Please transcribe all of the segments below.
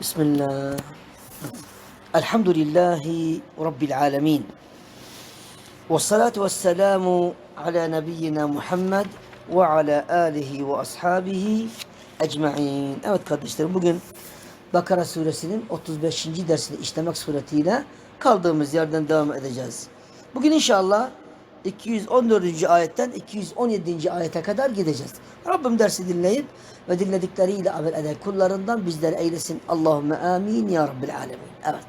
Bismillah. Elhamdülillahi Rabbil alemin. Ve salatu ve selamu ala nebiyyina Muhammed ve ala alihi ve ashabihi ecma'in. Evet kardeşlerim bugün Bakara suresinin 35. dersini işlemek suretiyle kaldığımız yerden devam edeceğiz. Bugün inşallah 214. ayetten 217. ayete kadar gideceğiz. Rabbim dersi dinleyip ve dinledikleriyle amel eden kullarından bizleri eylesin. Allahümme amin ya Rabbil alemin. Evet.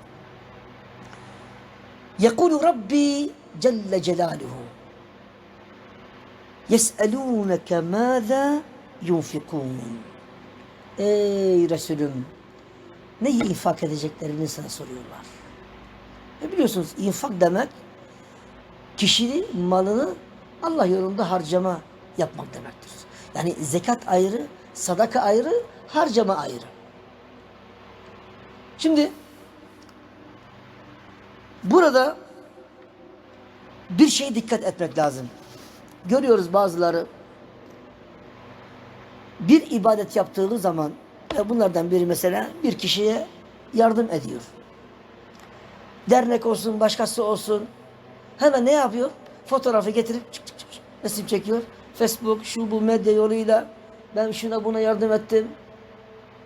يقول ربي جل جلاله يسألونك ماذا ينفقون Ey Resulüm neyi infak edeceklerini sana soruyorlar. E biliyorsunuz infak demek kişinin malını Allah yolunda harcama yapmak demektir. Yani zekat ayrı, sadaka ayrı, harcama ayrı. Şimdi burada bir şeye dikkat etmek lazım. Görüyoruz bazıları bir ibadet yaptığı zaman ve bunlardan biri mesela bir kişiye yardım ediyor. Dernek olsun, başkası olsun. Hemen ne yapıyor? Fotoğrafı getirip çık çık çık resim çekiyor. Facebook, şu bu medya yoluyla ben şuna buna yardım ettim.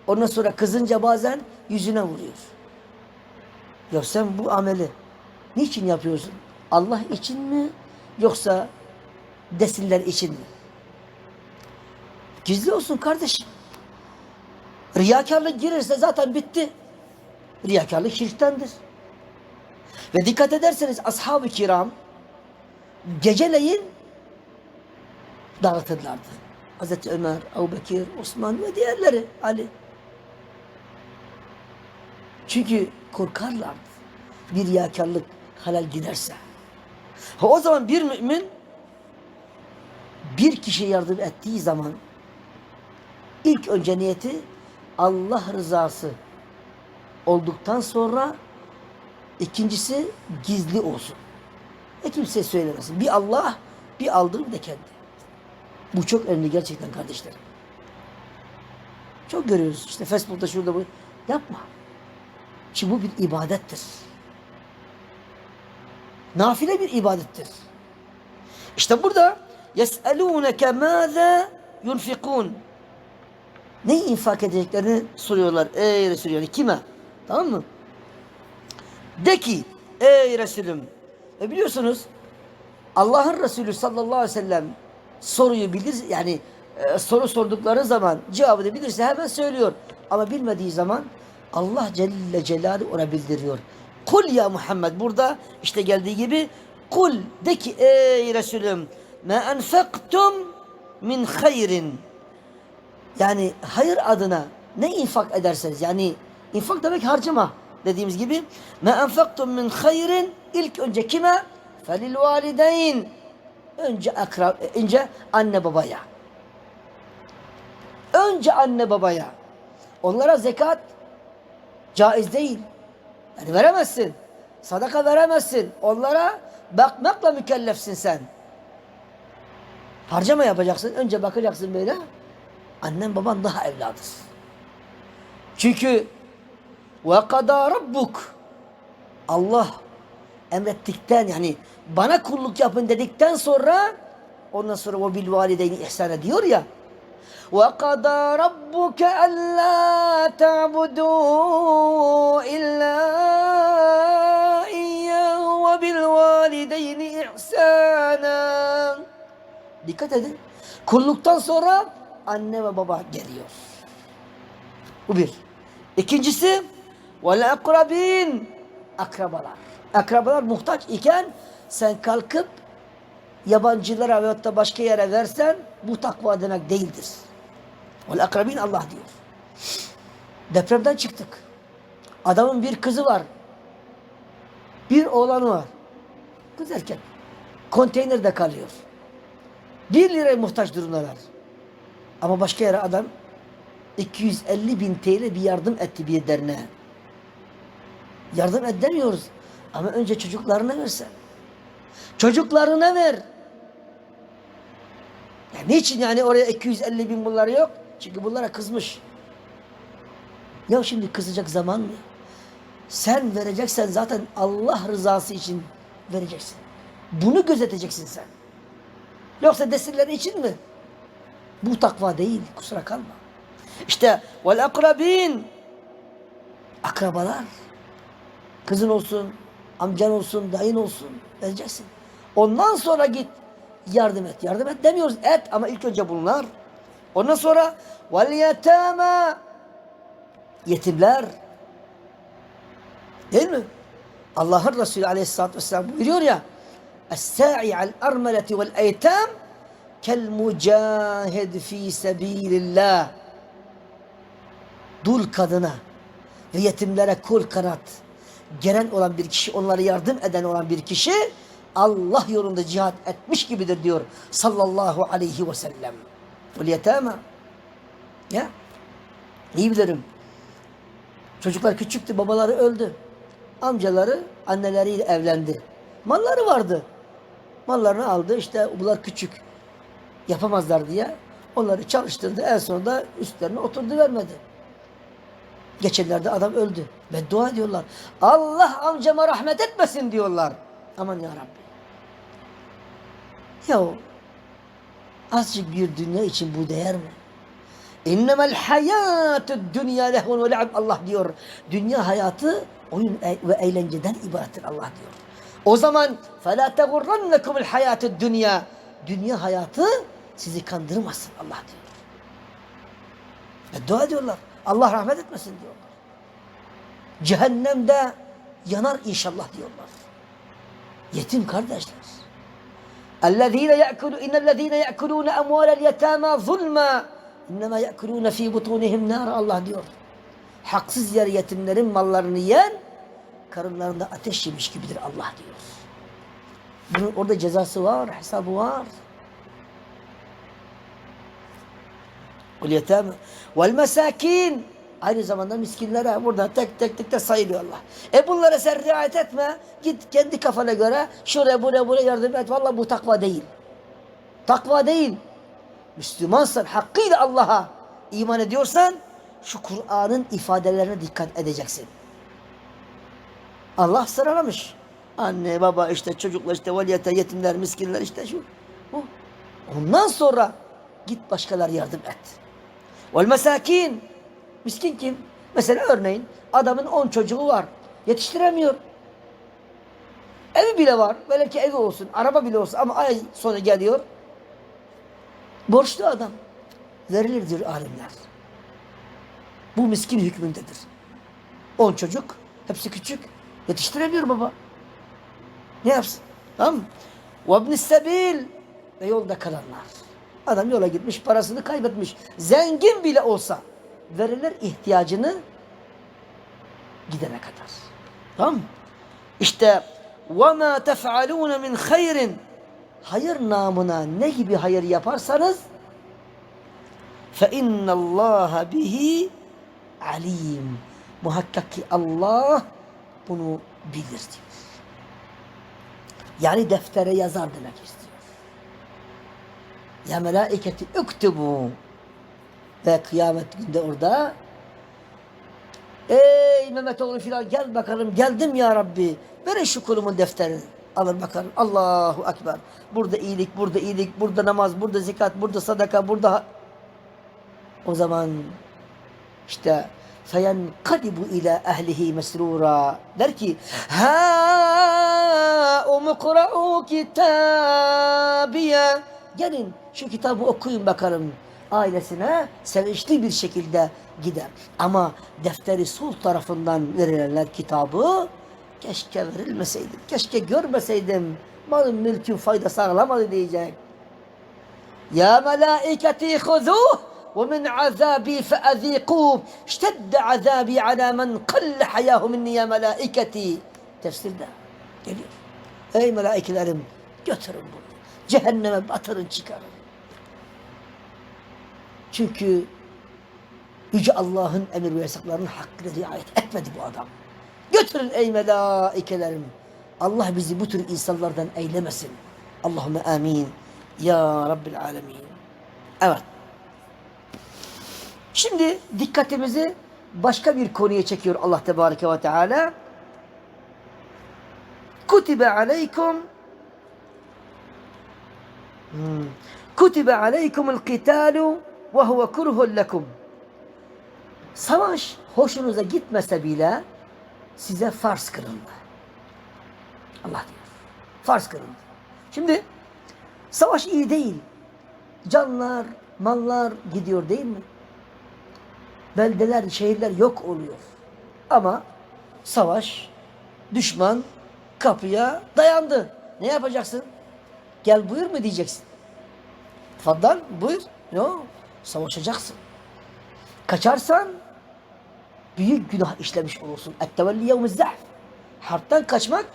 Ondan sonra kızınca bazen yüzüne vuruyor. Ya sen bu ameli niçin yapıyorsun? Allah için mi yoksa desinler için mi? Gizli olsun kardeşim. Riyakarlık girirse zaten bitti. Riyakarlık şirktendir. Ve dikkat ederseniz ashab-ı kiram geceleyin dağıtırlardı. Hazreti Ömer, Ebu Bekir, Osman ve diğerleri Ali. Çünkü korkarlardı. Bir riyakarlık halal giderse. Ha, o zaman bir mümin bir kişiye yardım ettiği zaman ilk önce niyeti Allah rızası olduktan sonra İkincisi gizli olsun. E kimse söylemesin. Bir Allah, bir aldırım da kendi. Bu çok önemli gerçekten kardeşlerim. Çok görüyoruz işte Facebook'ta şurada bu. Yapma. Çünkü bu bir ibadettir. Nafile bir ibadettir. İşte burada yes'elûneke mâze yunfikûn ne infak edeceklerini soruyorlar. Ey Resul yani kime? Tamam mı? De ki ey Resulüm e biliyorsunuz Allah'ın Resulü sallallahu aleyhi ve sellem soruyu bilir yani e, soru sordukları zaman cevabını bilirse hemen söylüyor. Ama bilmediği zaman Allah Celle Celaluhu ona bildiriyor. Kul ya Muhammed burada işte geldiği gibi kul de ki ey Resulüm ma enfektum min hayrin yani hayır adına ne infak ederseniz yani infak demek harcama dediğimiz gibi me enfektum min hayrin ilk önce kime? Felil valideyn önce akra önce anne babaya. Önce anne babaya. Onlara zekat caiz değil. Yani veremezsin. Sadaka veremezsin. Onlara bakmakla mükellefsin sen. Harcama yapacaksın. Önce bakacaksın böyle. Annen baban daha evladır. Çünkü ve kadâ rabbuk. Allah emrettikten yani bana kulluk yapın dedikten sonra ondan sonra o bil valideyni ihsan ediyor ya ve kadâ rabbuke allâ ta'budû illâ iyyâhu ve bil valideyni ihsâna. Dikkat edin. Kulluktan sonra anne ve baba geliyor. Bu bir. İkincisi vel akrabin akrabalar. Akrabalar muhtaç iken sen kalkıp yabancılara veyahut da başka yere versen bu takva demek değildir. Vel akrabin Allah diyor. Depremden çıktık. Adamın bir kızı var. Bir oğlanı var. Kız erkek. Konteynerde kalıyor. Bir liraya muhtaç durumdalar. Ama başka yere adam 250 bin TL bir yardım etti bir derneğe. Yardım edemiyoruz. Ama önce çocuklarına versen. Çocuklarına ver. Ya niçin yani oraya 250 bin bunları yok? Çünkü bunlara kızmış. Ya şimdi kızacak zaman mı? Sen vereceksen zaten Allah rızası için vereceksin. Bunu gözeteceksin sen. Yoksa desinler için mi? Bu takva değil. Kusura kalma. İşte vel akrabin akrabalar kızın olsun, amcan olsun, dayın olsun vereceksin. Ondan sonra git yardım et. Yardım et demiyoruz et ama ilk önce bunlar. Ondan sonra vel yetama yetimler değil mi? Allah'ın Resulü aleyhissalatü vesselam buyuruyor ya Es-sa'i al-armeleti vel-eytam kel-mücahid fi sebilillah dul kadına ve yetimlere kol kanat gelen olan bir kişi, onlara yardım eden olan bir kişi Allah yolunda cihat etmiş gibidir diyor sallallahu aleyhi ve sellem. Vel yetama. Ya. İyi bilirim. Çocuklar küçüktü, babaları öldü. Amcaları anneleriyle evlendi. Malları vardı. Mallarını aldı işte bunlar küçük. Yapamazlar diye onları çalıştırdı. En sonunda üstlerine oturdu vermedi. Geçenlerde adam öldü. Beddua ediyorlar. Allah amcama rahmet etmesin diyorlar. Aman ya Rabbi. Ya azıcık bir dünya için bu değer mi? İnnemel hayatü dünya lehvun ve le'ab Allah diyor. Dünya hayatı oyun e- ve eğlenceden ibarettir Allah diyor. O zaman فَلَا تَغُرَّنَّكُمُ الْحَيَاتُ dünya Dünya hayatı sizi kandırmasın Allah diyor. Beddua ediyorlar. Allah rahmet etmesin diyorlar. Cehennemde yanar inşallah diyorlar. Yetim kardeşler. اَلَّذ۪ينَ يَأْكُلُ اِنَّ الَّذ۪ينَ يَأْكُلُونَ اَمْوَالَ الْيَتَامَا ظُلْمًا اِنَّمَا يَأْكُلُونَ ف۪ي بُطُونِهِمْ نَارًا Allah diyor. Haksız yer yetimlerin mallarını yiyen karınlarında ateş yemiş gibidir Allah diyor. Bunun orada cezası var, hesabı var. Ulyetame. Vel mesakin. Aynı zamanda miskinlere burada tek tek tek de sayılıyor Allah. E bunlara sen riayet etme. Git kendi kafana göre şuraya buraya buraya yardım et. Valla bu takva değil. Takva değil. Müslümansan hakkıyla Allah'a iman ediyorsan şu Kur'an'ın ifadelerine dikkat edeceksin. Allah sıralamış. Anne, baba işte çocuklar işte valiyete, yetimler, miskinler işte şu. Ondan sonra git başkaları yardım et. Vel mesakin. Miskin kim? Mesela örneğin adamın on çocuğu var. Yetiştiremiyor. Evi bile var. Velev ki evi olsun, araba bile olsun ama ay sonu geliyor. Borçlu adam. Verilir diyor alimler. Bu miskin hükmündedir. On çocuk, hepsi küçük. Yetiştiremiyor baba. Ne yapsın? Tamam mı? وَابْنِ السَّبِيلِ Ve yolda kalanlar. Adam yola gitmiş, parasını kaybetmiş. Zengin bile olsa verilir ihtiyacını gidene kadar. Tamam mı? İşte وَمَا تَفْعَلُونَ مِنْ خَيْرٍ Hayır namına ne gibi hayır yaparsanız فَاِنَّ اللّٰهَ bihi alim. Muhakkak ki Allah bunu bilir diyor. Yani deftere yazar demek istiyor. Ya melaiketi uktubu. Ve kıyamet günde orada Ey Mehmet oğlu filan gel bakalım geldim ya Rabbi. Verin şu kulumun defterini. Alın bakalım. Allahu Ekber. Burada iyilik, burada iyilik, burada namaz, burada zikat, burada sadaka, burada... O zaman işte feyen kadibu ile ehlihi mesrura der ki ha umqra'u kitabiye Gelin şu kitabı okuyun bakalım. Ailesine sevinçli bir şekilde gider. Ama defteri sul tarafından verilenler kitabı keşke verilmeseydim, keşke görmeseydim. Malın mülkün fayda sağlamadı diyecek. Ya melaiketi huzuh ve min azabi feaziquh. İştedde azabi ala men kalle hayahu minni ya melaiketi. Tefsirde geliyor. Ey melaikelerim götürün bunu. Cehenneme batırın çıkarın. Çünkü Yüce Allah'ın emir ve yasaklarının hakkını riayet etmedi bu adam. Götürün ey melaikelerim. Allah bizi bu tür insanlardan eylemesin. Allahümme amin. Ya Rabbil alemin. Evet. Şimdi dikkatimizi başka bir konuya çekiyor Allah Tebareke ve Teala. Kutibe aleykum. Kutibe aleykumul kitalu ve huve kurhun lekum. Savaş hoşunuza gitmese bile size farz kılındı. Allah diyor. Farz kılındı. Şimdi savaş iyi değil. Canlar, mallar gidiyor değil mi? Beldeler, şehirler yok oluyor. Ama savaş, düşman kapıya dayandı. Ne yapacaksın? Gel buyur mu diyeceksin? Faddal buyur. Yok. Savaşacaksın. Kaçarsan büyük günah işlemiş olursun. Ettevelli yevmiz zahf. Harptan kaçmak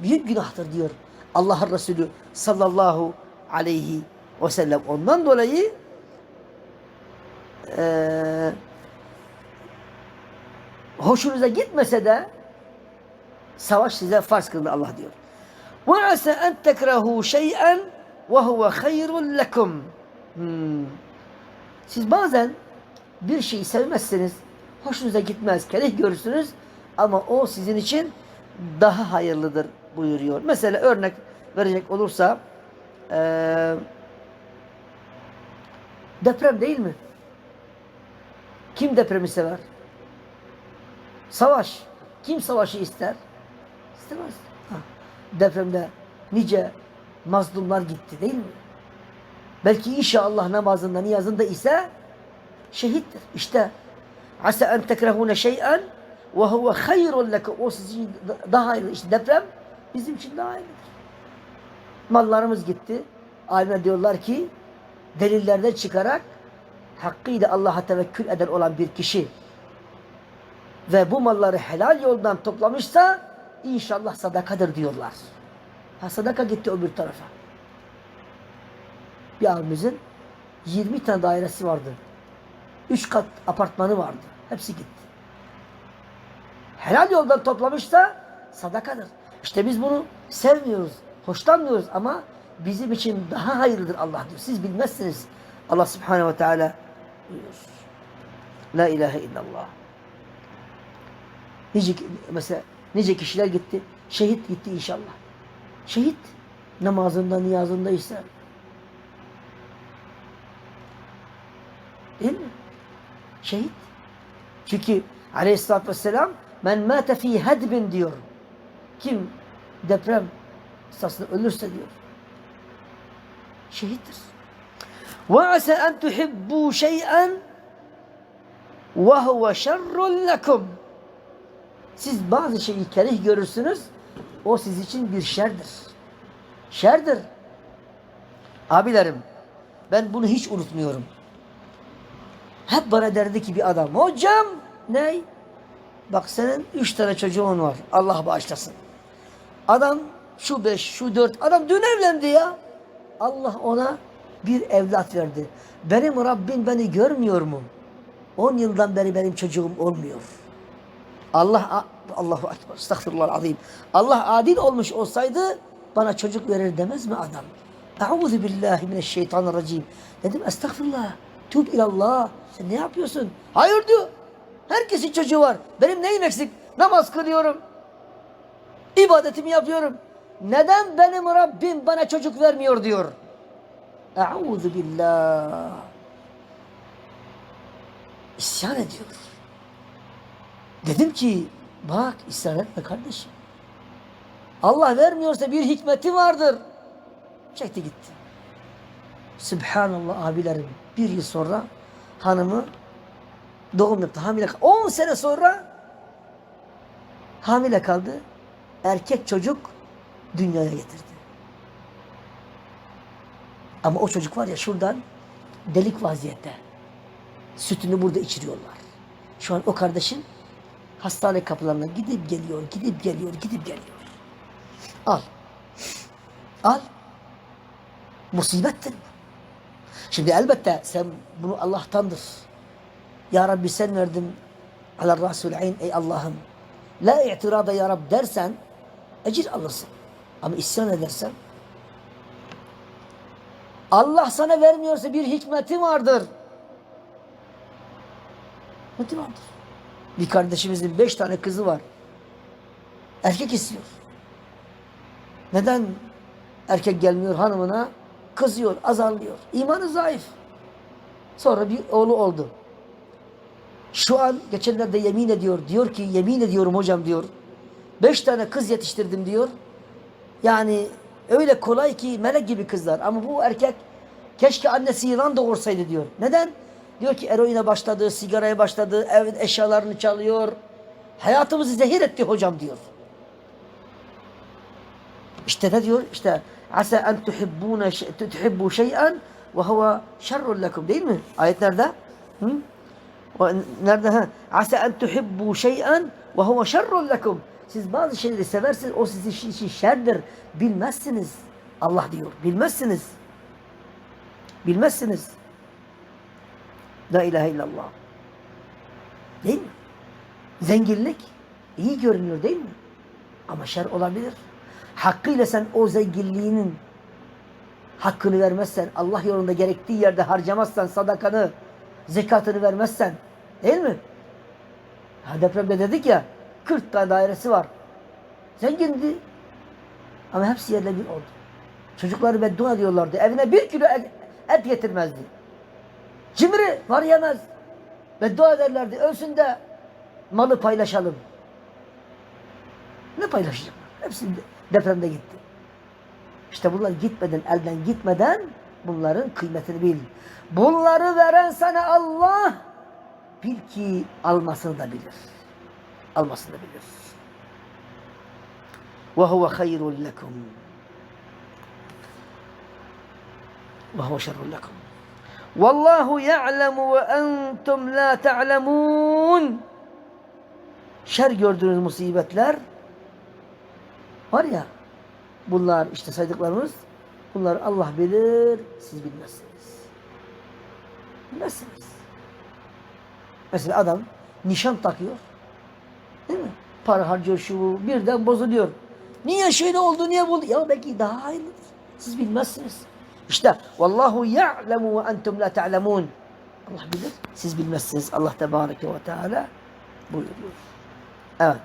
büyük günahtır diyor Allah'ın Resulü sallallahu aleyhi ve sellem. Ondan dolayı eee hoşunuza gitmese de savaş size farz kıldı Allah diyor. وَعَسَ أَنْ تَكْرَهُوا شَيْئًا وَهُوَ خَيْرٌ لَكُمْ Hmm. Siz bazen bir şeyi sevmezseniz, hoşunuza gitmez, kereh görürsünüz ama o sizin için daha hayırlıdır buyuruyor. Mesela örnek verecek olursa eee, deprem değil mi? Kim depremi sever? Savaş. Kim savaşı ister? İstemez. Depremde nice mazlumlar gitti değil mi? Belki inşallah namazında, niyazında ise şehittir. İşte asa en tekrehune şey'en ve huve hayrun lekum. O sizin daha hayırlı. İşte deprem bizim için daha hayırlıdır. Mallarımız gitti. Alimler diyorlar ki delillerden çıkarak hakkıyla Allah'a tevekkül eden olan bir kişi ve bu malları helal yoldan toplamışsa inşallah sadakadır diyorlar. Ha sadaka gitti öbür tarafa. Bir abimizin 20 tane dairesi vardı. 3 kat apartmanı vardı. Hepsi gitti. Helal yoldan toplamışsa sadakadır. İşte biz bunu sevmiyoruz, hoşlanmıyoruz ama bizim için daha hayırlıdır Allah diyor. Siz bilmezsiniz. Allah subhanehu ve teala buyuruyor. La ilahe illallah. Nice, mesela nice kişiler gitti. Şehit gitti inşallah. Şehit namazında, niyazında ise değil mi? Şehit. Çünkü aleyhissalatü vesselam men mâte fî hedbin diyor. Kim deprem sırasında ölürse diyor. Şehittir. وَعَسَى أَنْ تُحِبُّوا شَيْئًا وَهُوَ شَرٌّ لَكُمْ siz bazı şeyi kerih görürsünüz, o siz için bir şerdir. Şerdir. Abilerim, ben bunu hiç unutmuyorum. Hep bana derdi ki bir adam, hocam ne? Bak senin üç tane çocuğun var. Allah bağışlasın. Adam şu beş, şu dört. Adam dün evlendi ya. Allah ona bir evlat verdi. Benim Rabbim beni görmüyor mu? On yıldan beri benim çocuğum olmuyor. Allah Allahu Ekber. Estağfirullah azim. Allah adil olmuş olsaydı bana çocuk verir demez mi adam? Euzu billahi mineşşeytanirracim. Dedim estağfirullah. Tub ilallah. Sen ne yapıyorsun? Hayır diyor. Herkesin çocuğu var. Benim neyim eksik? Namaz kılıyorum. İbadetimi yapıyorum. Neden benim Rabbim bana çocuk vermiyor diyor. Euzu billah. İsyan ediyor. Dedim ki bak isyan etme kardeşim. Allah vermiyorsa bir hikmeti vardır. Çekti gitti. Subhanallah abilerim. Bir yıl sonra hanımı doğum yaptı. Hamile kaldı. 10 sene sonra hamile kaldı. Erkek çocuk dünyaya getirdi. Ama o çocuk var ya şuradan delik vaziyette. Sütünü burada içiriyorlar. Şu an o kardeşin hastane kapılarına gidip geliyor, gidip geliyor, gidip geliyor. Al. Al. Musibettir bu. Şimdi elbette sen bunu Allah'tandır. Ya Rabbi sen verdin ala rasul ayn ey Allah'ım. La itirada ya Rab dersen ecir alırsın. Ama isyan edersen Allah sana vermiyorsa bir hikmeti vardır. Hikmeti vardır. Bir kardeşimizin beş tane kızı var. Erkek istiyor. Neden erkek gelmiyor hanımına? Kızıyor, azarlıyor. İmanı zayıf. Sonra bir oğlu oldu. Şu an geçenlerde yemin ediyor. Diyor ki yemin ediyorum hocam diyor. Beş tane kız yetiştirdim diyor. Yani öyle kolay ki melek gibi kızlar. Ama bu erkek keşke annesi yılan doğursaydı diyor. Neden? Diyor ki eroine başladı, sigaraya başladı, evin eşyalarını çalıyor. Hayatımızı zehir etti hocam diyor. İşte ne diyor? İşte asa en tuhibbuna tuhibbu şey'en ve huve şerrun lekum değil mi? Ayet nerede? Hı? Nerede ha? Asa en tuhibbu şey'en ve huve şerrun lekum. Siz bazı şeyleri seversiniz, o sizin için şerdir. Bilmezsiniz. Allah diyor. Bilmezsiniz. Bilmezsiniz. La ilahe illallah. Değil mi? Zenginlik iyi görünüyor değil mi? Ama şer olabilir. Hakkıyla sen o zenginliğinin hakkını vermezsen, Allah yolunda gerektiği yerde harcamazsan, sadakanı, zekatını vermezsen, değil mi? Ha depremde dedik ya, 40 tane dairesi var. Zengindi. Ama hepsi yerle bir oldu. Çocukları beddua diyorlardı. Evine bir kilo et, et getirmezdi. Cimri var yemez. Beddua ederlerdi. Ölsün de malı paylaşalım. Ne paylaşacaklar? Hepsi depremde gitti. İşte bunlar gitmeden, elden gitmeden bunların kıymetini bil. Bunları veren sana Allah bil ki almasını da bilir. Almasını da bilir. Ve huve hayrun lekum. Ve huve şerrun lekum. Vallahu ya'lemu ve entum la ta'lemun. Şer gördüğünüz musibetler var ya bunlar işte saydıklarımız bunlar Allah bilir siz bilmezsiniz. Bilmezsiniz. Mesela adam nişan takıyor. Değil mi? Para harcıyor şu birden bozuluyor. Niye şöyle oldu niye oldu? Ya belki daha hayırlıdır. Siz bilmezsiniz. إيش ده؟ والله يعلم وأنتم لا تعلمون. الله بيقول سيز بالمسز الله تبارك وتعالى. بيقول آه.